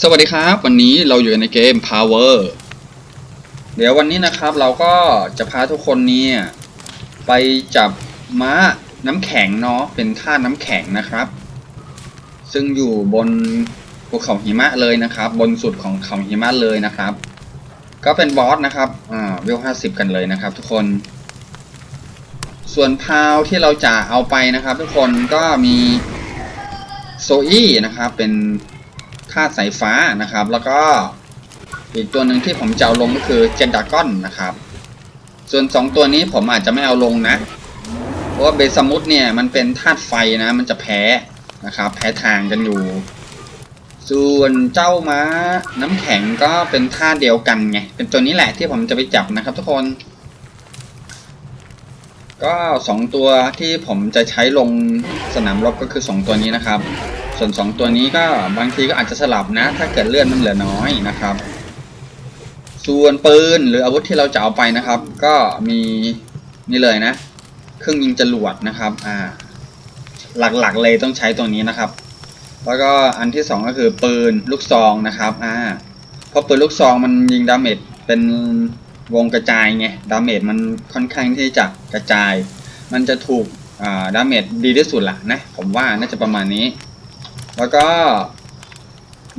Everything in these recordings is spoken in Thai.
สวัสดีครับ วันนี้เราอยู่ในเกม Power เดี๋ยววันนี้นะครับเราก็จะพาทุกคนเนี่ยไปจับม้าน้ำแข็งเนาะเป็นท่าน้ำแข็งนะครับ ซึ่งอยู่บนภูเขาหิมะเลยนะครับ บนสุดของเขาหิมะเลยนะครับ ก็เป็นบอสนะครับอ่าวิวห้าสิบกันเลยนะครับ ทุกคน ส่วนพาวที่เราจะเอาไปนะครับ ทุกคนก็มีโซอี้นะครับเป็น ธาตุสายฟ้านะครับ แล้วก็อีกตัวหนึ่งที่ผมจะเอาลงก็คือเจนดากอนนะครับ ส่วน 2 ตัวนี้ผมอาจจะไม่เอาลงนะ เพราะว่าเบสมุทเนี่ยมันเป็นธาตุไฟนะ มันจะแพ้นะครับ แพ้ทางกันอยู่ ส่วนเจ้าม้าน้ำแข็งก็เป็นธาตุเดียวกันไง เป็นตัวนี้แหละที่ผมจะไปจับนะครับทุกคน ก็สองตัวที่ผมจะใช้ลงสนามรบก็คือสองตัวนี้นะครับ ส่วนสองตัวนี้ก็บางทีก็อาจจะสลับนะ ถ้าเกิดเลื่อนมันเหลือน้อยนะครับ ส่วนปืนหรืออาวุธที่เราจะเอาไปนะครับ ก็มีนี่เลยนะ เครื่องยิงจรวดนะครับอ่าหลักๆเลยต้องใช้ตัวนี้นะครับ แล้วก็อันที่สองก็คือปืนลูกซองนะครับอ่าเพราะปืนลูกซองมันยิงดาเมจเป็นวงกระจายไงดาเมจมันค่อนข้างที่จะกระจาย มันจะถูกดาเมจดีที่สุดละนะ ผมว่าน่าจะประมาณนี้ แล้วก็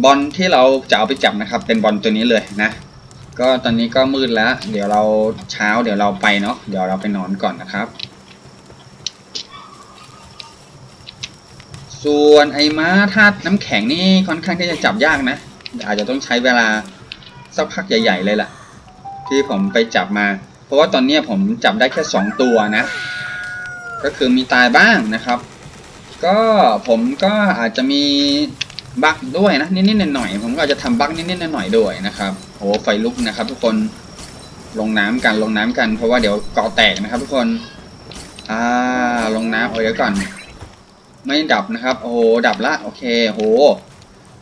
บอลที่เราจะเอาไปจับนะครับ เป็นบอลตัวนี้เลยนะ ก็ตอนนี้ก็มืดแล้ว เดี๋ยวเราเช้า เดี๋ยวเราไปเนาะเดี๋ยวเราไปนอนก่อนนะครับ ส่วนไอ้ม้าธาตุน้ำแข็งนี่ค่อนข้างที่จะจับยากนะ อาจจะต้องใช้เวลาสักพักใหญ่ ๆ เลยล่ะ ที่ผมไปจับมา เพราะว่าตอนนี้ผมจับได้แค่สองตัวนะ ก็คือมีตายบ้างนะครับ ก็ผมก็อาจจะมีบั๊กด้วยนะนิดๆหน่อยๆผมก็อาจจะทำบั๊กนิดๆหน่อยๆด้วยนะครับโอ้ไฟลุกนะครับ ทุกคนลงน้ำกันลงน้ำกันเพราะว่าเดี๋ยวเกาะแตกนะครับ ทุกคนอ่าลงน้ำเอาเดี๋ยวก่อน ไม่ดับนะครับ โอ้โหดับละโอเคโห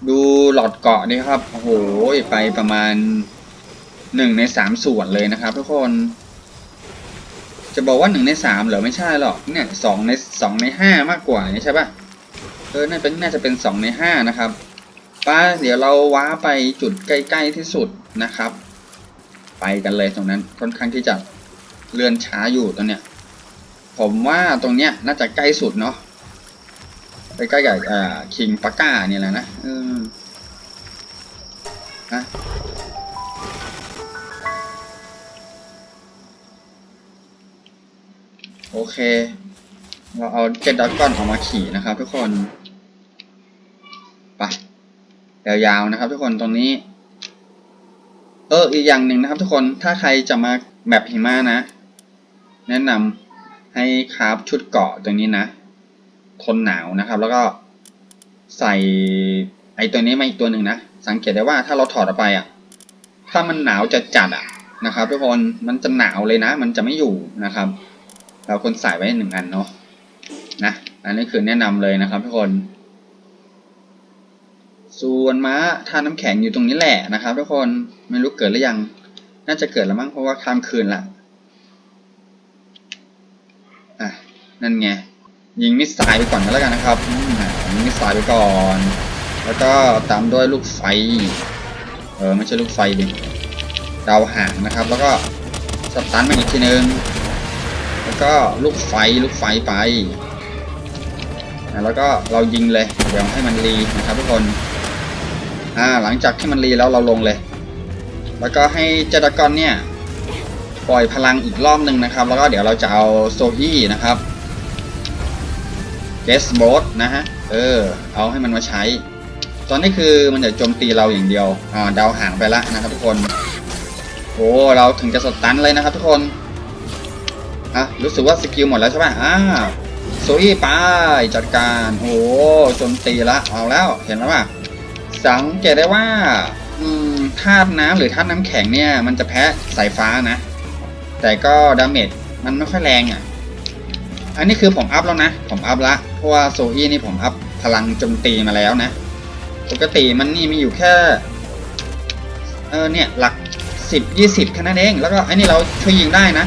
ดูหลอดเกาะนี่ครับโอ้โหไปประมาณหนึ่งในสามส่วนเลยนะครับ ทุกคน จะบอกว่าหนึ่งในสามเหรอไม่ใช่หรอกเนี่ยสองในสองในห้ามากกว่านี่ใช่ปะเออน่าเป็นน่าจะเป็นสองในห้านะครับป้าเดี๋ยวเราว้าไปจุดใกล้ๆที่สุดนะครับ ไปกันเลยตรงนั้นค่อนข้างที่จะเลื่อนช้าอยู่ตรงเนี้ยผมว่าตรงเนี้ยน่าจะใกล้สุดเนาะไปใกล้กับอ่าคิงปาก้าเนี่ยแหละนะเออฮะ โอเค เราเอาเจ็ดดอทก้อนออกมาขี่นะครับ ทุกคนไปยาวๆนะครับ ทุกคนตรงนี้ เอออีกอย่างหนึ่งนะครับ ทุกคนถ้าใครจะมาแบบหิมะนะ แนะนำให้คราฟชุดเกาะตัวนี้นะทนหนาวนะครับ แล้วก็ใส่ไอตัวนี้มาอีกตัวหนึ่งนะ สังเกตได้ว่าถ้าเราถอดออกไปอะ ถ้ามันหนาวจัดจัดอะนะครับ ทุกคนมันจะหนาวเลยนะ มันจะไม่อยู่นะครับ เราคนใส่ไว้หนึ่งอันเนาะนะอันนี้คือแนะนำเลยนะครับทุกคน ส่วนม้าท่าน้ำแข็งอยู่ตรงนี้แหละนะครับทุกคนไม่รู้เกิดหรือยัง น่าจะเกิดแล้วมั้งเพราะว่าข้ามคืนละอะนั่นไงยิงมิสไซล์ไปก่อนก็แล้วกันนะครับอืมอะยิงมิสไซล์ไปก่อน แล้วก็ตามด้วยลูกไฟ เออไม่ใช่ลูกไฟดิดาวหางนะครับ แล้วก็สตันมันอีกทีนึง ก็ลูกไฟลูกไฟไปนะแล้วก็เรายิงเลยเดี๋ยวให้มันรีนะครับทุกคนอ่าหลังจากที่มันรีแล้วเราลงเลย แล้วก็ให้เจดากอนเนี่ยปล่อยพลังอีกรอบหนึ่งนะครับ แล้วก็เดี๋ยวเราจะเอาโซอี้นะครับเกสบอสนะฮะเออเอาให้มันมาใช้ ตอนนี้คือมันจะโจมตีเราอย่างเดียวอ่าดาวห่างไปละนะครับทุกคนโอ้เราถึงจะสตันเลยนะครับทุกคน อะรู้สึกว่าสกิลหมดแล้วใช่ป่ะอ่าโซอี้ไปจัดการโอ้โจมตีละเอาแล้วเห็นแล้วป่ะสังเกตได้ว่าอืมธาตุน้ำหรือธาตุน้ำแข็งเนี่ย มันจะแพ้สายฟ้านะ แต่ก็ดาเมจมันไม่ค่อยแรงอะ อันนี้คือผมอัพแล้วนะ ผมอัพละเพราะว่าโซอี้นี่ผมอัพพลังโจมตีมาแล้วนะ ปกติมันนี่มีอยู่แค่ เออเนี่ยหลักสิบยี่สิบแค่นั้นเอง แล้วก็ไอ้นี่เราช่วยยิงได้นะ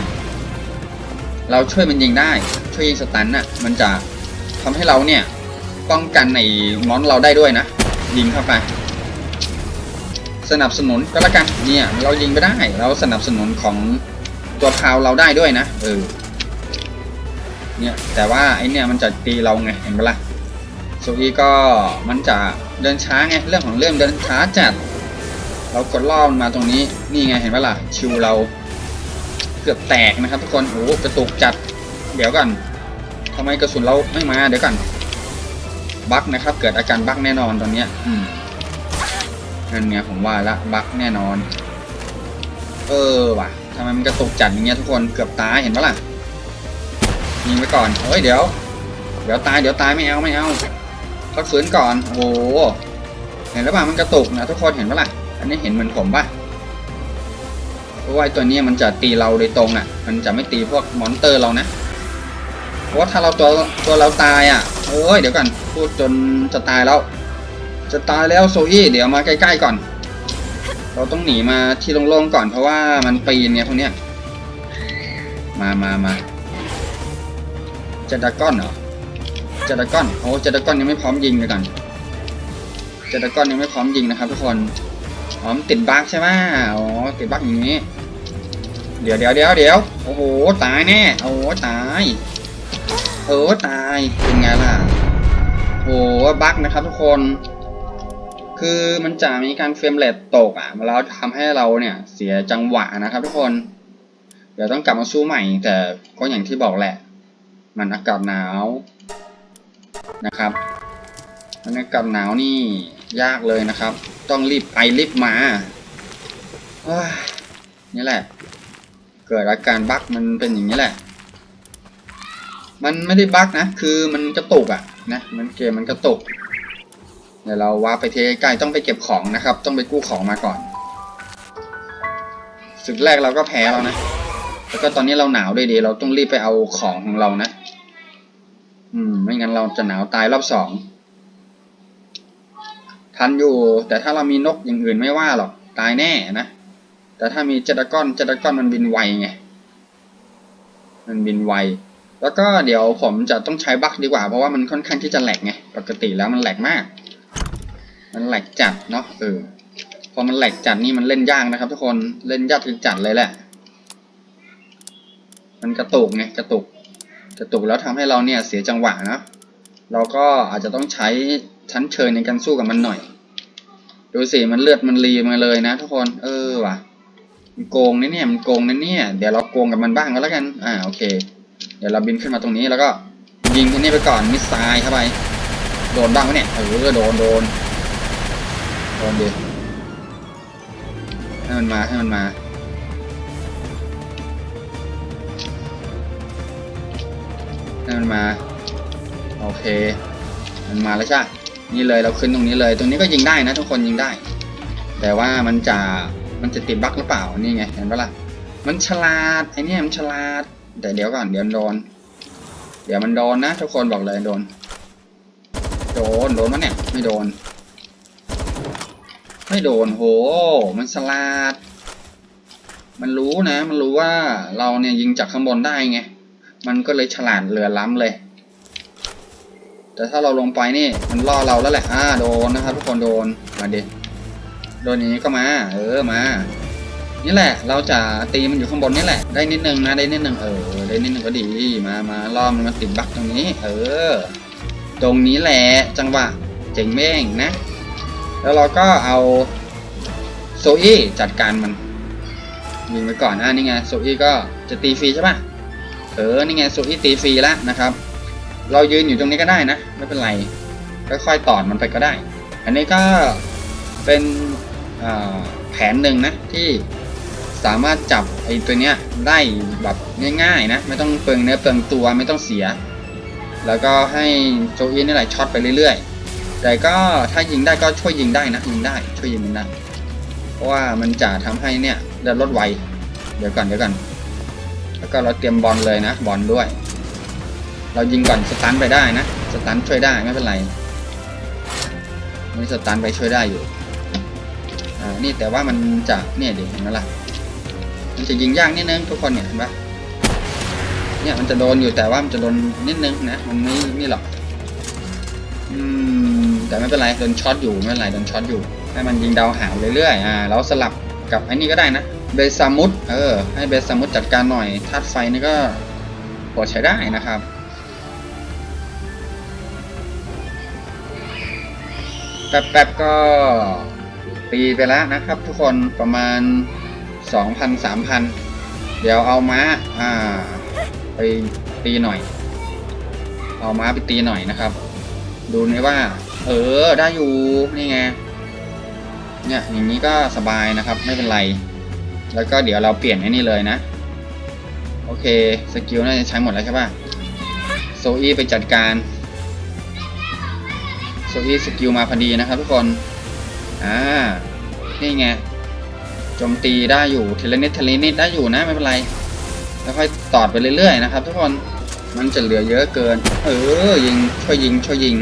เราช่วยมันยิงได้ ช่วยยิงสตันน่ะ มันจะทำให้เราเนี่ยป้องกันในมอนเราได้ด้วยนะ ยิงเข้าไป สนับสนุนก็แล้วกันเนี่ยเรายิงไปได้ เราสนับสนุนของตัวพาวเราได้ด้วยนะเออเนี่ยแต่ว่าไอเนี่ยมันจะตีเราไงเห็นปะล่ะโซอีก็มันจะเดินช้าไงเรื่องของเรื่องเดินช้าจัด เรากดล่อมันมาตรงนี้นี่ไงเห็นปะล่ะชิวเรา เกือบแตกนะครับ ทุกคนโอ้โหกระตุกจัด เดี๋ยวก่อนทำไมกระสุนเราไม่มา เดี๋ยวก่อนบั๊กนะครับ เกิดอาการบั๊กแน่นอนตอนเนี้ย อืมนั่นไงผมว่าละบั๊กแน่นอน เออว่ะทำไมมันกระตุกจัดอย่างเงี้ยทุกคนเกือบตายเห็นปะล่ะยิงไปก่อนเฮ้ยเดี๋ยว เดี๋ยวตายเดี๋ยวตายไม่เอาไม่เอาพักฟื้นก่อนโอ้โหเห็นแล้วป่ะมันกระตุกนะทุกคนเห็นปะล่ะอันนี้เห็นเหมือนผมป่ะ ราะว่าตัวนี้มันจะตีเราโดยตรงอะ มันจะไม่ตีพวกมอนเตอร์เรานะเพราะว่าถ้าเราตัวตัวเราตายอะเอ้ยเดี๋ยวก่อนพูดจนจะตายแล้ว จะตายแล้วโซอี้เดี๋ยวมาใกล้ๆก่อน เราต้องหนีมาที่โล่งๆก่อนเพราะว่ามันปีนเนี่ยพวกเนี้ยมามามาเจดากอนเหรอเจดากอนโอ้เจดากอนยังไม่พร้อมยิงเลยก่อนเจดากอนยังไม่พร้อมยิงนะครับทุกคนอ๋อมติดบั๊กใช่ไหมอ๋อติดบั๊กอย่างนี้ เดี๋ยวเดี๋ยวเดี๋ยวเดี๋ยวโอ้โหตายแน่โอ้โหตายเออตายเป็นไงล่ะโอ้โหบั๊กนะครับทุกคน คือมันจะมีการเฟรมเรทตกอะแล้วทำให้เราเนี่ยเสียจังหวะนะครับทุกคน เดี๋ยวต้องกลับมาสู้ใหม่ แต่ก็อย่างที่บอกแหละ มันอากาศหนาวนะครับมันอากาศหนาวนี่ยากเลยนะครับ ต้องรีบไปรีบมาเฮ้ยนี่แหละ กิดอาการบั๊กมันเป็นอย่างนี้แหละ มันไม่ได้บั๊กนะ คือมันกระตุกอะนะ มันเกมมันกระตุก เดี๋ยวเราว่าไปเทใกล้ต้องไปเก็บของนะครับ ต้องไปกู้ของมาก่อนศึกแรกเราก็แพ้แล้วนะ แล้วก็ตอนนี้เราหนาวด้วยดี เราต้องรีบไปเอาของของเรานะ อืม ไม่งั้นเราจะหนาวตายรอบสองทันอยู่ แต่ถ้าเรามีนกอย่างอื่นไม่ว่าหรอก ตายแน่นะ แต่ถ้ามีเจดากอนเจดากอนมันบินไวไง มันบินไว แล้วก็เดี๋ยวผมจะต้องใช้บัคดีกว่า เพราะว่ามันค่อนข้างที่จะแหลกไง ปกติแล้วมันแหลกมาก มันแหลกจัดเนาะเออ พอมันแหลกจัดนี่มันเล่นยากนะครับ ทุกคน เล่นยากจัดเลยแหละ มันกระตุกไงกระตุก กระตุกแล้วทำให้เราเนี่ยเสียจังหวะนะ เราก็อาจจะต้องใช้ชั้นเชิญในการสู้กับมันหน่อย ดูสิมันเลือดมันรีมาเลยนะ ทุกคน เออว่ะ โกงนะเนี่ยมันโกงนะเนี่ยเดี๋ยวเราโกงกับมันบ้างก็แล้วกันอ่าโอเค เดี๋ยวเราบินขึ้นมาตรงนี้แล้วก็ยิงที่นี่ไปก่อนมิสไซล์เข้าไปโดนบ้างไหมเนี่ยเออโดนโดนโดนดิให้มันมาให้มันมาให้มันมาโอเค มันมาแล้วใช่นี่เลยเราขึ้นตรงนี้เลย ตรงนี้ก็ยิงได้นะทุกคนยิงได้ แต่ว่ามันจะ มันจะติดบั๊กหรือเปล่า นี่ไง เห็นปะล่ะ มันฉลาด ไอเนี่ยมันฉลาด แต่เดี๋ยวก่อน เดี๋ยวโดน เดี๋ยวมันโดนนะ ทุกคนบอกเลยโดน โดน โดนมั้เนี่ย ไม่โดน ไม่โดน โห มันฉลาด มันรู้นะ มันรู้ว่าเราเนี่ยยิงจากข้างบนได้ไง มันก็เลยฉลาดเหลือล้ำเลย แต่ถ้าเราลงไปนี่ มันล่อเราแล้วแหละ อ่า โดนนะครับทุกคนโดน มาดิ โดนอย่างนี้ก็มา เออมา นี่แหละ เราจะตีมันอยู่ข้างบนนี่แหละ ได้นิดนึงนะได้นิดนึงเออได้นิดนึงก็ดีมามาล่อมันมาติดบักตรงนี้ เออ ตรงนี้แหละจังหวะเจ๋งเม่งนะ แล้วเราก็เอาโซอี้จัดการมันยิงไปก่อนอ่านี่ไงโซอี้ก็จะตีฟรีใช่ปะเออนี่ไงโซอี้ตีฟรีแล้วนะครับ เรายืนอยู่ตรงนี้ก็ได้นะ ไม่เป็นไรค่อยๆตอดมันไปก็ได้ อันนี้ก็เป็น แผนหนึ่งนะที่สามารถจับไอ้ตัวเนี้ยได้แบบง่ายๆนะ ไม่ต้องเปลืองเนื้อเปลืองตัวไม่ต้องเสีย แล้วก็ให้โจอี้นี่แหละช็อตไปเรื่อยๆ แต่ก็ถ้ายิงได้ก็ช่วยยิงได้นะยิงได้ช่วยยิงมันได้เพราะว่ามันจะทำให้เนี่ยเดินรถไวเดี๋ยวก่อนเดี๋ยวก่อนแล้วก็เราเตรียมบอลเลยนะบอลด้วย เรายิงก่อนสตันไปได้นะสตันช่วยได้ไม่เป็นไรนี่สตันไปช่วยได้อยู่ อ่านี่แต่ว่ามันจะเนี่ยเดิเห็นไหมล่ะมันจะยิงยากนิดนึงทุกคนเนี่ยเห็นปะเนี่ยมันจะโดนอยู่แต่ว่ามันจะโดนนิดนึงนะมันไม่นี่หรอกอืมแต่ไม่เป็นไรโดนช็อตอยู่ไม่เป็นไรโดนช็อตอยู่ให้มันยิงดาวหางเรื่อยๆอ่าแล้วสลับกับไอ้นี่ก็ได้นะเบซามุสเออให้เบซามุสจัดการหน่อยธาตุไฟนี่ก็พอใช้ได้นะครับแป๊บๆก็ ตีไปแล้วนะครับ ทุกคนประมาณ 2,000 3,000 เดี๋ยวเอาม้าอ่าไปตีหน่อย เอาม้าไปตีหน่อยนะครับ ดูนี่ว่า เออได้อยู่นี่ไงเนี่ยอย่างนี้ก็สบายนะครับไม่เป็นไร แล้วก็เดี๋ยวเราเปลี่ยนไอ้นี่เลยนะ โอเคสกิลน่าจะใช้หมดแล้วใช่ป่ะโซอี้ไปจัดการโซอี้สกิลมาพอดีนะครับทุกคน อ่า นี่ไง โจมตีได้อยู่เทเลนิดเทเลนิดได้อยู่นะไม่เป็นไร แล้วค่อยตอดไปเรื่อยๆนะครับ ทุกคน มันจะเหลือเยอะเกิน เออ ยิง ช่วยยิง ช่วยยิง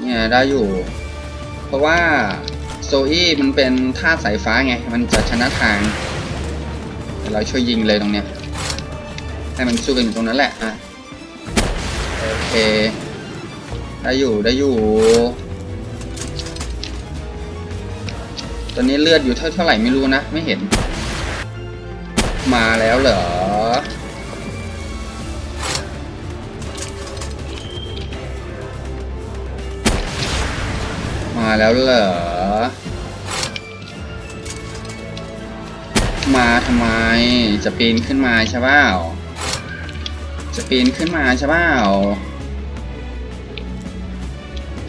เนี่ยได้อยู่ เพราะว่าโซอี้มันเป็นท่าสายฟ้าไง มันจะชนะทางเดี๋ยวเราช่วยยิงเลยตรงเนี้ย ให้มันสู้กันอยู่ตรงนั้นแหละ อะ โอเค ได้อยู่ได้อยู่ ตอนนี้เลือดอยู่เท่าเท่าไหร่ไม่รู้นะ ไม่เห็น มาแล้วเหรอ มาแล้วเหรอ มาทำไม จะปีนขึ้นมาใช่เปล่าจะปีนขึ้นมาใช่เปล่า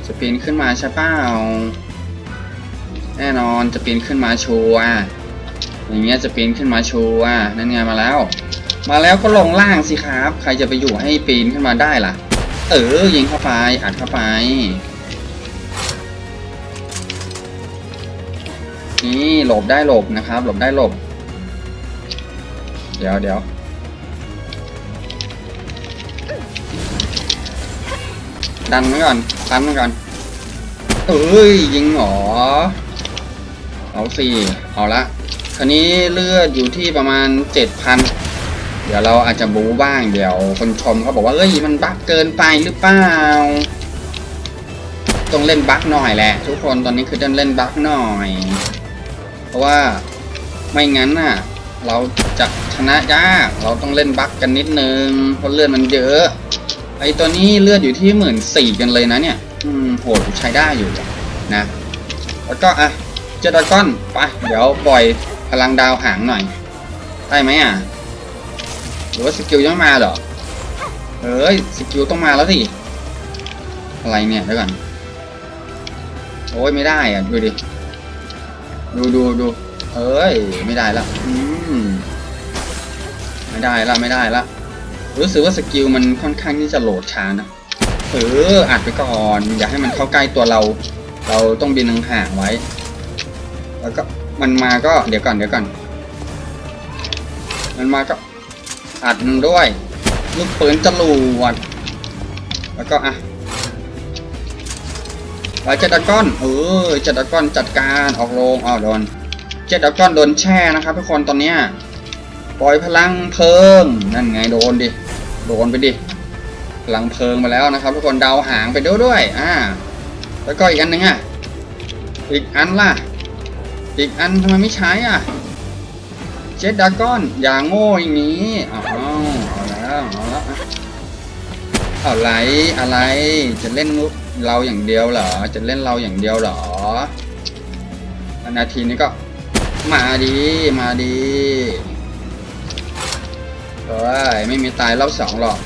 จะปีนขึ้นมาใช่เปล่าแน่นอนจะปีนขึ้นมาชัวร์อย่างเงี้ยจะปีนขึ้นมาชัวนั่นไงมาแล้ว มาแล้วก็ลงล่างสิครับ ใครจะไปอยู่ให้ปีนขึ้นมาได้ล่ะ เออยิงเข้าไปอัดเข้าไปนี่หลบได้หลบนะครับ หลบได้หลบ เดี๋ยวเดี๋ยว ดันไว้ก่อนดันไว้ก่อน เอ้ยยิงหรอ เอาสี่เอาละคราวนี้เลือดอยู่ที่ประมาณเจ็ดพันเดี๋ยวเราอาจจะบูบ้างเดี๋ยวคนชมเขาบอกว่าเอ้ยมันบั๊กเกินไปหรือเปล่าต้องเล่นบั๊กหน่อยแหละ ทุกคนตอนนี้คือต้องเล่นบั๊กหน่อย เพราะว่าไม่งั้นน่ะ เราจะชนะยากเราต้องเล่นบั๊กกันนิดนึงเพราะเลือดมันเยอะ ไอตัวนี้เลือดอยู่ที่หมื่นสี่กันเลยนะเนี่ย อืมโหดใช้ได้อยู่นะ แล้วก็อะเจดากอนไปเดี๋ยวปล่อยพลังดาวหางหน่อย ได้ไหมอะ หรือว่าสกิลยังไม่มาเหรอเอ้ยสกิลต้องมาแล้วสิอะไรเนี่ยเดี๋ยวก่อนโอ้ยไม่ได้อะดูดิดูดูดูเอ้ยไม่ได้ละอืมไม่ได้ละไม่ได้ละ รู้สึกว่าสกิลมันค่อนข้างที่จะโหลดช้านะเอออัดไปก่อน อย่าให้มันเข้าใกล้ตัวเรา เราต้องบินห่างไว้ แล้วก็มันมาก็เดี๋ยวก่อนเดี๋ยวก่อน มันมาก็อัดมันด้วย ลูกปืนจรวดแล้วก็อะไปเจดากอนเออเจดากอนจัดการออกโรงอ้าวโดนเจดากอนโดนแช่นะครับทุกคนตอนเนี้ยปล่อยพลังเพลิงนั่นไงโดนดิ โดนไปดิพลังเพลิงมาแล้วนะครับ ทุกคนดาวหางไปด้วยด้วย อ่า แล้วก็อีกอันหนึ่งอะ อีกอันล่ะ อีกอันทำไมไม่ใช้อะ เจ็ดดากอน อย่างโง่อย่างนี้อ้าวเอาแล้วเอาแล้วอะอะไรอะไรจะเล่นมุกเราอย่างเดียวเหรอ จะเล่นเราอย่างเดียวเหรอนาทีนี้ก็มาดีมาดี เอ้ยไม่มีตายรอบสองหรอก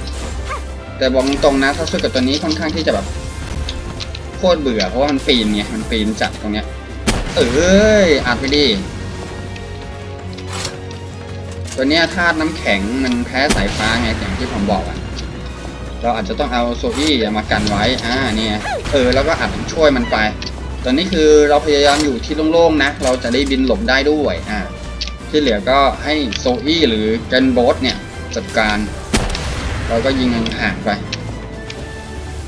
แต่บอกตรงนะถ้าสู้กับตัวนี้ค่อนข้างที่จะแบบโคตรเบื่อเพราะว่ามันปีนไงมันปีนจัดตรงเนี้ย เอ้ยอัดไปดิตัวเนี้ยธาตุน้ำแข็งมันแพ้สายฟ้าไงอย่างที่ผมบอกอะเราอาจจะต้องเอาโซอี้มากันไว้อ่าเนี่ยเออแล้วก็อาจช่วยมันไป ตอนนี้คือเราพยายามอยู่ที่โล่งๆนะ เราจะได้บินหลบได้ด้วยอ่าที่เหลือก็ให้โซอี้หรือเกนโบสเนี่ย จัดการ เราก็ยิงห่างไป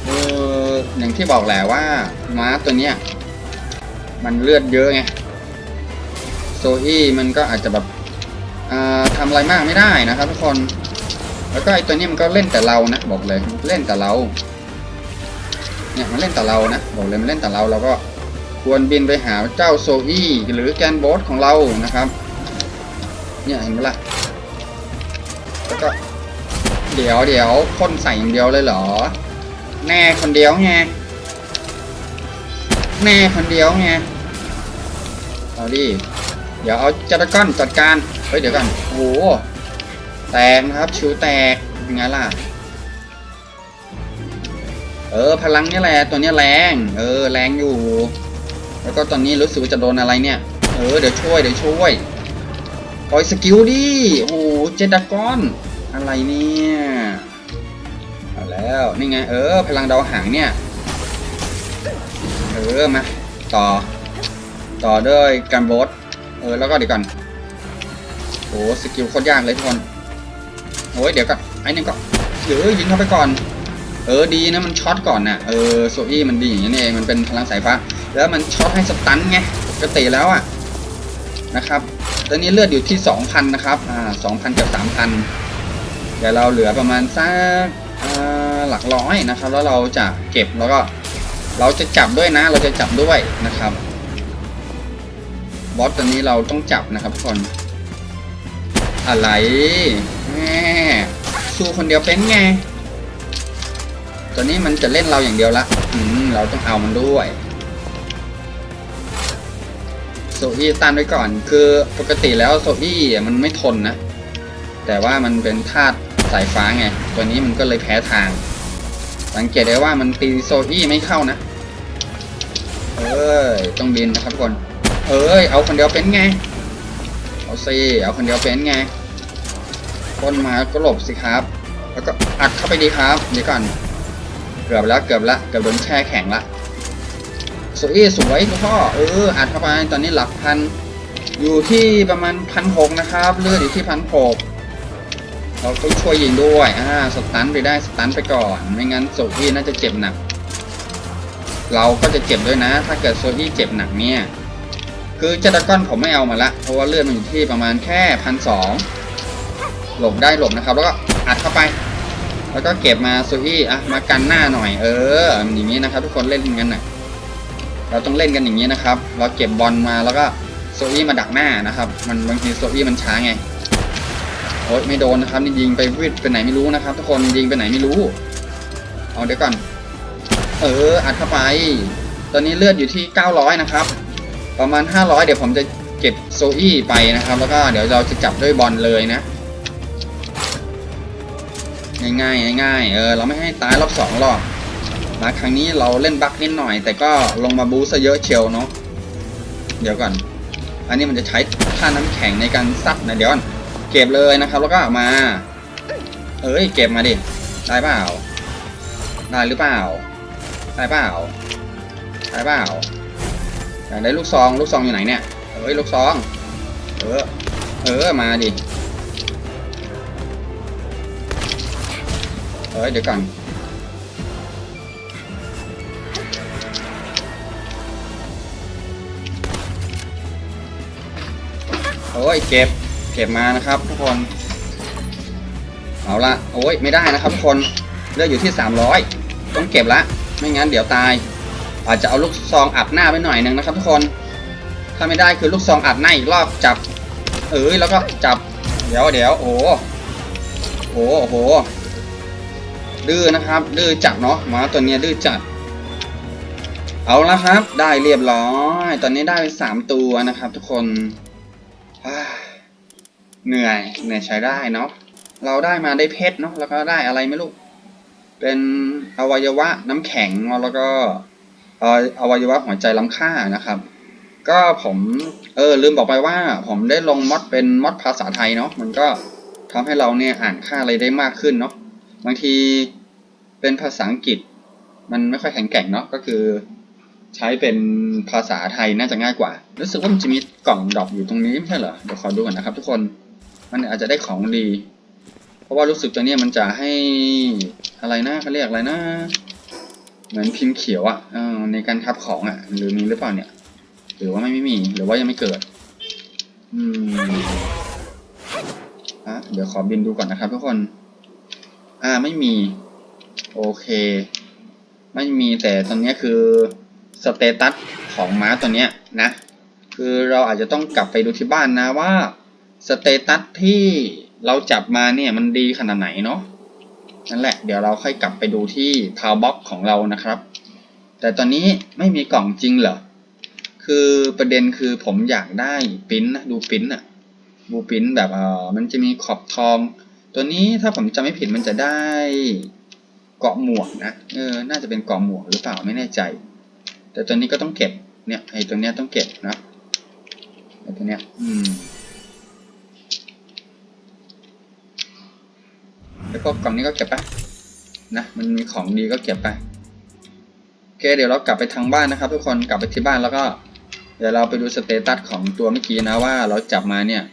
เอออย่างที่บอกแหละว่าม้าตัวเนี้ยมันเลือดเยอะไงโซอี้มันก็อาจจะแบบอ่าทำอะไรมากไม่ได้นะครับทุกคน แล้วก็ไอตัวนี้มันก็เล่นแต่เรานะบอกเลยเล่นแต่เรา เนี่ยมันเล่นแต่เรานะบอกเลยมันเล่นแต่เราเราก็ควรบินไปหาเจ้าโซอี้หรือแกนโบสของเรานะครับ เนี่ยเห็นไหมล่ะ แล้วก็ เดี๋ยวเดี๋ยวพ่นใส่อย่างเดียวเลยเหรอ แน่คนเดียวไงแน่คนเดียวไงเอาดิเดี๋ยวเอาจัตก้อนจัดการเฮ้ยเดี๋ยวก่อนโอ้แตกนะครับชิวแตกยังไงล่ะเออพลังนี่แหละตัวนี้แรง เออแรงอยู่ แล้วก็ตอนนี้รู้สึกว่าจะโดนอะไรเนี่ย เออเดี๋ยวช่วยเดี๋ยวช่วย ปล่อยสกิลดิ โอ้โหเจดากอน อะไรเนี่ยเอาแล้ว นี่ไง เออ พลังดาวหางเนี่ย เออ มา ต่อ ต่อด้วยการบสเออ แล้วก็เดี๋ยวก่อนโอ้สกิลโคตรยากเลยทุกคน โอ้ย เดี๋ยวก่อน ไอ้นี่ก็เดี๋ยวยิงเข้าไปก่อน เออ ดีนะ มันช็อตก่อนน่ะ เออโซอี้มันดีอย่างนี้เอง มันเป็นพลังสายฟ้า แล้วมันช็อตให้สตันไงปกติแล้วอะ นะครับ ตอนนี้เลือดอยู่ที่2,000นนะครับ อ่า2,000กับ3,000เดี๋ยวเราเหลือประมาณสักหลักร้อยนะครับ แล้วเราจะเก็บแล้วก็เราจะจับด้วยนะ เราจะจับด้วยนะครับ บอสตัวนี้เราต้องจับนะครับทุกคน อะไรแม่สู้คนเดียวเป็นไงตอนนี้มันจะเล่นเราอย่างเดียวละ อืม เราต้องเอามันด้วย โซอี้ต้านไว้ก่อน คือปกติแล้วโซอี้มันไม่ทนนะ แต่ว่ามันเป็นธาตุสายฟ้าไง ตัวนี้มันก็เลยแพ้ทาง สังเกตได้ว่ามันตีโซอี้ไม่เข้านะ เอ้ย ต้องบินนะครับคน เอ้ย เอาคนเดียวเป็นไง เอาสิเอาคนเดียวเป็นไงคนมาก็หลบสิครับ แล้วก็อัดเข้าไปดีครับ เดี๋ยวก่อน เกือบแล้วเกือบละเกือบโดนแช่แข็งละ สวยสวยคุณพ่อเอออัดเข้าไปตอนนี้หลักพันอยู่ที่ประมาณพันหกนะครับเลือดอยู่ที่พันหกเราต้องช่วยยิงด้วยอ่าสตันไปได้สตันไปก่อน ไม่งั้นโซอี้น่าจะเจ็บหนัก เราก็จะเจ็บด้วยนะ ถ้าเกิดโซอี้เจ็บหนักเนี่ยคือเจดากอนผมไม่เอามาละเพราะว่าเลือดมันอยู่ที่ประมาณแค่พันสองหลบได้หลบนะครับ แล้วก็อัดเข้าไป แล้วก็เก็บมาโซอี้อะมากันหน้าหน่อย เอออย่างนี้นะครับ ทุกคนเล่นกันน่ะ เราต้องเล่นกันอย่างนี้นะครับ เราเก็บบอลมาแล้วก็โซอี้มาดักหน้านะครับ มันบางทีโซอี้มันช้าไง โอ๊ยไม่โดนนะครับนี่ยิงไปวิดไปไหนไม่รู้นะครับ ทุกคนยิงไปไหนไม่รู้ เอาเดี๋ยวก่อน เอออัดเข้าไป ตอนนี้เลือดอยู่ที่ 900 นะครับ ประมาณ 500 เดี๋ยวผมจะเก็บโซอี้ไปนะครับ แล้วก็เดี๋ยวเราจะจับด้วยบอลเลยนะง่ายๆง่ายๆเออ เราไม่ให้ตายรอบสองหรอก มาครั้งนี้เราเล่นบั๊กนิดหน่อย แต่ก็ลงมาบูซะเยอะเชียวเนาะเดี๋ยวก่อน อันนี้มันจะใช้ท่าน้ำแข็งในการซัดนะเดี๋ยวก่อนเก็บเลยนะครับ แล้วก็เอามา เอ้ยเก็บมาดิได้เปล่าได้หรือเปล่าได้เปล่าได้เปล่าอยากได้ลูกซองลูกซองอยู่ไหนเนี่ยเอ้ยลูกซอง เออเออมาดิเอ้ยเดี๋ยวก่อน โอ้ยเก็บเก็บมานะครับทุกคน เอาละโอ้ยไม่ได้นะครับทุกคนเลือดอยู่ที่ 300 ต้องเก็บละ ไม่งั้นเดี๋ยวตาย อาจจะเอาลูกซองอัดหน้าไปหน่อยหนึ่งนะครับทุกคน ถ้าไม่ได้คือลูกซองอัดหน้าอีกรอบจับ เอ้ยแล้วก็จับ เดี๋ยวเดี๋ยวโอ้โหโอ้โหดื้อนะครับดื้อจัดเนาะหมาตัวเนี้ยดื้อจัด เอาละครับ ได้เรียบร้อย ตอนนี้ได้ไปสามตัวนะครับ ทุกคน เหนื่อยเหนื่อยใช้ได้เนาะเราได้มาได้เพชรเนาะแล้วก็ได้อะไรไม่รู้เป็นอวัยวะน้ำแข็งแล้วก็อวัยวะหัวใจล้ำค่านะครับ ก็ผมเออลืมบอกไปว่า ผมได้ลงมอดเป็นมอดภาษาไทยเนาะมันก็ทำให้เราเนี่ยอ่านค่าอะไรได้มากขึ้นเนาะบางทีเป็นภาษาอังกฤษ มันไม่ค่อยแข็งแกร่งเนาะก็คือ ใช้เป็นภาษาไทยน่าจะง่ายกว่า รู้สึกว่ามันจะมีกล่องดอปอยู่ตรงนี้ไม่ใช่เหรอ เดี๋ยวขอดูก่อนนะครับทุกคน มันอาจจะได้ของดี เพราะว่ารู้สึกตัวนี้มันจะให้อะไรนะเขาเรียกอะไรนะ เหมือนพิมพ์เขียวอะ่ะอในการคับของอะ่ะ หรือมีหรือเปล่าเนี่ย หรือว่าไม่ไม่มี หรือว่ายังไม่เกิด อืมอะเดี๋ยวขอบินดูก่อนนะครับทุกคน อ่าไม่มี โอเค ไม่มีแต่ตอนนี้คือ สเตตัสของม้าตัวเนี้ยนะ คือเราอาจจะต้องกลับไปดูที่บ้านนะว่าสเตตัสที่เราจับมาเนี่ยมันดีขนาดไหนเนาะนั่นแหละเดี๋ยวเราค่อยกลับไปดูที่พาวบ็อกของเรานะครับ แต่ตอนนี้ไม่มีกล่องจริงเหรอ คือประเด็นคือผมอยากได้ปิ้นนะดูปิ้นอะดูปิ้นแบบเออมันจะมีขอบทอง ตัวนี้ถ้าผมจำไม่ผิดมันจะได้เกาะหมวกนะเออน่าจะเป็นเกาะหมวกหรือเปล่าไม่แน่ใจ แต่ตัวนี้ก็ต้องเก็บ เนี่ยไอ้ตัวเนี้ยต้องเก็บนะไอ้ตัวเนี้ย อืม แล้วก็กล่องนี้ก็เก็บไปนะ มันมีของดีก็เก็บไป โอเค เดี๋ยวเรากลับไปทางบ้านนะครับ ทุกคน กลับไปที่บ้านแล้วก็ เดี๋ยวเราไปดูสเตตัสของตัวเมื่อกี้นะว่าเราจับมาเนี่ย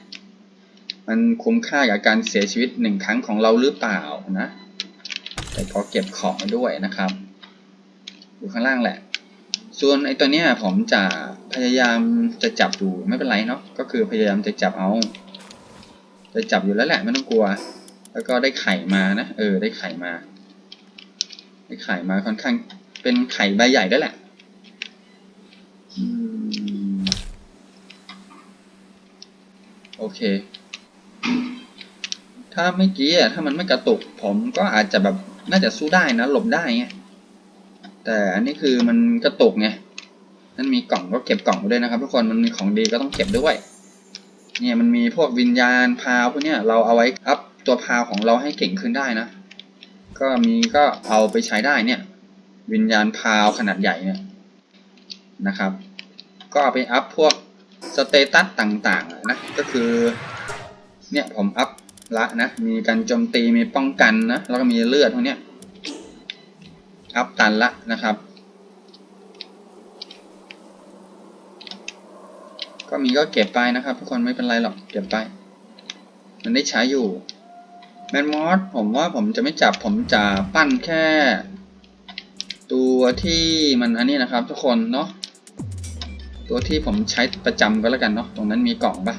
มันคุ้มค่ากับการเสียชีวิตหนึ่งครั้งของเราหรือเปล่านะ แต่ขอเก็บของมาด้วยนะครับ อยู่ข้างล่างแหละ ส่วนไอ้ตัวเนี้ยผมจะพยายามจะจับดูไม่เป็นไรเนาะก็คือพยายามจะจับเอา จะจับอยู่แล้วแหละไม่ต้องกลัว แล้วก็ได้ไข่มานะเออได้ไข่มา ได้ไข่มาค่อนข้างเป็นไข่ใบใหญ่ด้วยแหละโอเค ถ้าเมื่อกี้อะถ้ามันไม่กระตุก ผมก็อาจจะแบบน่าจะสู้ได้นะ หลบได้ไง แต่อันนี้คือมันกระตุกไงนั่นมีกล่องก็เก็บกล่องด้วยนะครับ ทุกคนมันมีของดีก็ต้องเก็บด้วย เนี่ยมันมีพวกวิญญาณพาวพวกเนี้ยเราเอาไว้อัพตัวพาวของเราให้เก่งขึ้นได้นะ ก็มีก็เอาไปใช้ได้เนี่ย วิญญาณพาวขนาดใหญ่เนี่ยนะครับ ก็เอาไปอัพพวกสเตตัสต่างๆนะก็คือเนี่ยผมอัพละนะ มีการโจมตีมีป้องกันนะแล้วก็มีเลือดพวกเนี้ย อัพตันละนะครับ ก็มีก็เก็บไปนะครับ ทุกคนไม่เป็นไรหรอกเก็บไป มันได้ใช้อยู่แมนมอสผมว่าผมจะไม่จับผมจะปั้นแค่ ตัวที่มันอันนี้นะครับ ทุกคนเนาะตัวที่ผมใช้ประจำก็แล้วกันเนาะตรงนั้นมีกล่องปะ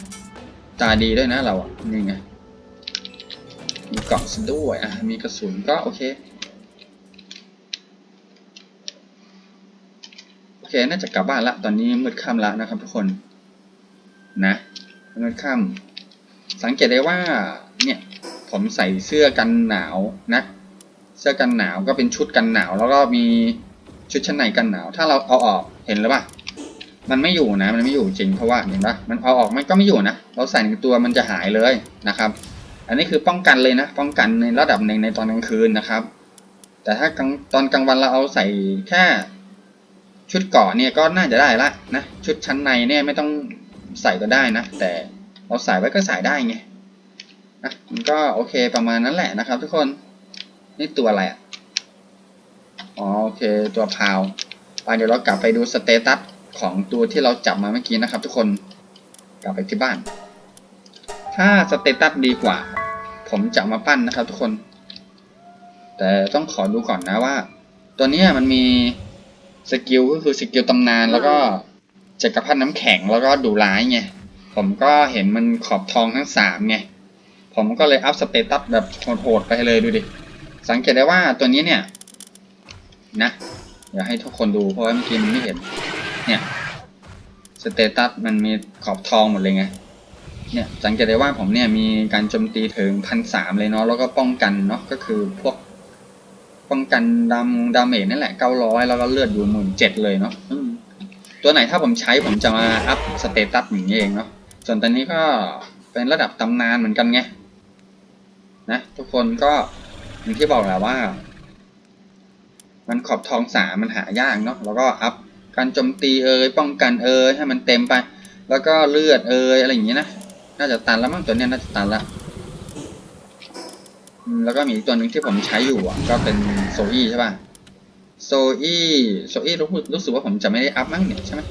ตาดีด้วยนะเราอะนี่ไงมีกล่องซะด้วยอะมีกระสุนก็โอเคโอ เคน่าจะกลับบ้านละ ตอนนี้มืดค่ำละนะครับทุกคนนะมืดค่ำสังเกตได้ว่าเนี่ยผมใส่เสื้อกันหนาวนะเสื้อกันหนาวก็เป็นชุดกันหนาว แล้วก็มีชุดชั้นในกันหนาว ถ้าเราเอาออกเห็นหรือเปล่ามันไม่อยู่นะ มันไม่อยู่จริงเพราะว่าเห็นปะมันเอาออกมันก็ไม่อยู่นะ เราใส่ในตัวมันจะหายเลยนะครับ อันนี้คือป้องกันเลยนะ ป้องกันในระดับหนึ่งในตอนกลางคืนนะครับ แต่ถ้ากลางตอนกลางวันเราเอาใส่แค่ ชุดเกาะเนี่ยก็น่าจะได้ละนะชุดชั้นในเนี่ยไม่ต้องใส่ก็ได้นะ แต่เราใส่ไว้ก็ใส่ได้ไงนะมันก็โอเคประมาณนั้นแหละนะครับ ทุกคนนี่ตัวอะไรอะอ๋อโอเคตัวพาวไปเดี๋ยวเรากลับไปดูสเตตัสของตัวที่เราจับมาเมื่อกี้นะครับ ทุกคนกลับไปที่บ้าน ถ้าสเตตัสดีกว่า ผมจะมาปั้นนะครับ ทุกคน แต่ต้องขอดูก่อนนะว่า ตัวนี้มันมี สกิลก็คือสกิลตำนานแล้วก็จักรพรรดิน้ำแข็งแล้วก็ดูร้ายไง ผมก็เห็นมันขอบทองทั้งสามไง ผมก็เลยอัพสเตตัสแบบโหดๆไปเลยดูดิ สังเกตได้ว่าตัวนี้เนี่ยนะเดี๋ยวให้ทุกคนดูเพราะว่าเมื่อกี้มันไม่เห็น เนี่ยสเตตัสมันมีขอบทองหมดเลยไง เนี่ยสังเกตได้ว่าผมเนี่ยมีการโจมตีถึงพันสามเลยเนาะแล้วก็ป้องกันเนาะก็คือพวก ป้องกันดามดาเมจนั่นแหละเก้าร้อยแล้วก็เลือดอยู่หมื่นเจ็ดเลยเนาะอืมตัวไหนถ้าผมใช้ผมจะมาอัพสเตตัสอย่างนี้เองเนาะส่วนตัวนี้ก็เป็นระดับตำนานเหมือนกันไงนะทุกคนก็อย่างที่บอกแหละว่า มันขอบทองสามมันหายากเนาะแล้วก็อัพการโจมตีเอ่ยป้องกันเอ่ยให้มันเต็มไป แล้วก็เลือดเอ่ยอะไรอย่างงี้นะน่าจะตันแล้วมั้งตัวเนี้ยน่าจะตันละอืมแล้วก็มีอีกตัวหนึ่งที่ผมใช้อยู่อะก็เป็น โซอี้ใช่ป่ะโซอี้โซอี้รู้รู้สึกว่าผมจะไม่ได้อัพมั้งเนี่ยใช่ไหม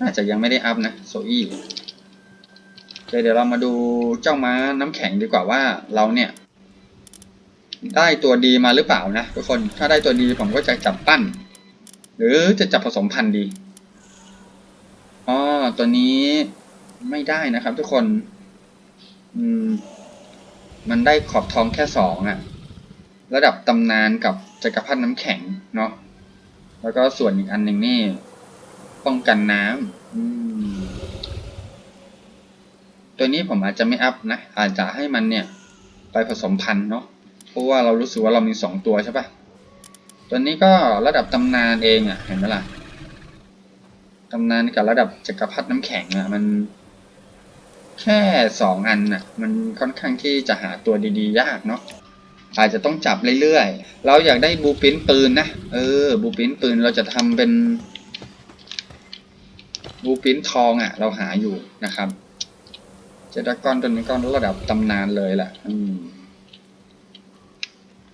น่าจะยังไม่ได้อัพนะโซอี้เคเดี๋ยวเรามาดูเจ้าม้าน้ำแข็งดีกว่าว่าเราเนี่ย ได้ตัวดีมาหรือเปล่านะทุกคนถ้าได้ตัวดีผมก็จะจับปั้น หรือจะจับผสมพันธุ์ดีอ๋อตัวนี้ไม่ได้นะครับ ทุกคน อืม มันได้ขอบทองแค่สองอะ ระดับตำนานกับจักรพรรดิน้ำแข็งเนาะแล้วก็ส่วนอีกอันหนึ่งนี่ ป้องกันน้ำตัวนี้ผมอาจจะไม่อัพนะ อาจจะให้มันเนี่ย ไปผสมพันธุ์เนาะเพราะว่าเรารู้สึกว่าเรามีสองตัวใช่ปะตัวนี้ก็ระดับตำนานเองอะ่ะ เห็นไหมล่ะตำนานกับระดับจักรพรรดิน้ำแข็งอะ่ะ มัน แค่สองอันน่ะ มันค่อนข้างที่จะหาตัวดีๆ ยากเนาะ อาจจะต้องจับเรื่อยๆ เราอยากได้บูปินปืนนะ เออ บูปินปืนเราจะทำเป็น บูปินทองอะ่ะ เราหาอยู่นะครับ เจดากอนตัวนี้ก็ระดับตำนานเลยแหละอืม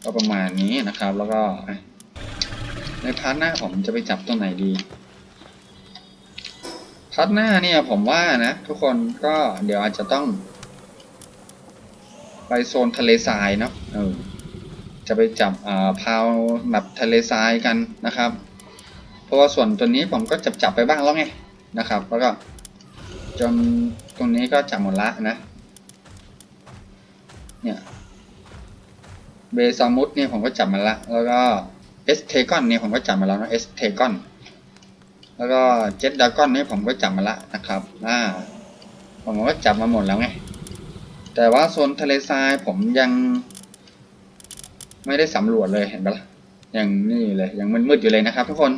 ก็ประมาณนี้นะครับ แล้วก็ ในพาร์ทหน้าผมจะไปจับตัวไหนดีพาร์ทหน้าเนี่ยผมว่านะ ทุกคนก็เดี๋ยวอาจจะต้อง ไปโซนทะเลทรายเนาะเออ จะไปจับอ่าพาวแบบทะเลทรายกันนะครับ เพราะว่าส่วนตัวนี้ผมก็จับจับไปบ้างแล้วไงนะครับ แล้วก็จนตรงนี้ก็จับหมดละนะ เนี่ยเบซามุสเนี่ยผมก็จับมาละ แล้วก็เอสเทกอนเนี่ยผมก็จับมาแล้วนะเอสเทกอนแล้วก็เจ็ดดากอนเนี่ยผมก็จับมาละนะครับอ่าผมก็จับมาหมดแล้วไงแต่ว่าโซนทะเลทรายผมยัง ไม่ได้สำรวจเลยเห็นปะล่ะยังนี่เลยยังมืดๆอยู่เลยนะครับทุกคน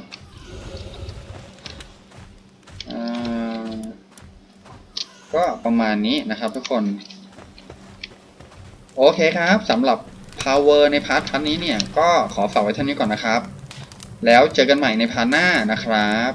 ก็ประมาณนี้นะครับทุกคน โอเคครับสำหรับ Power ในพาร์ทพันนี้เนี่ย ก็ขอฝากไว้เท่านี้ก่อนนะครับ แล้วเจอกันใหม่ในพาร์ทหน้านะครับ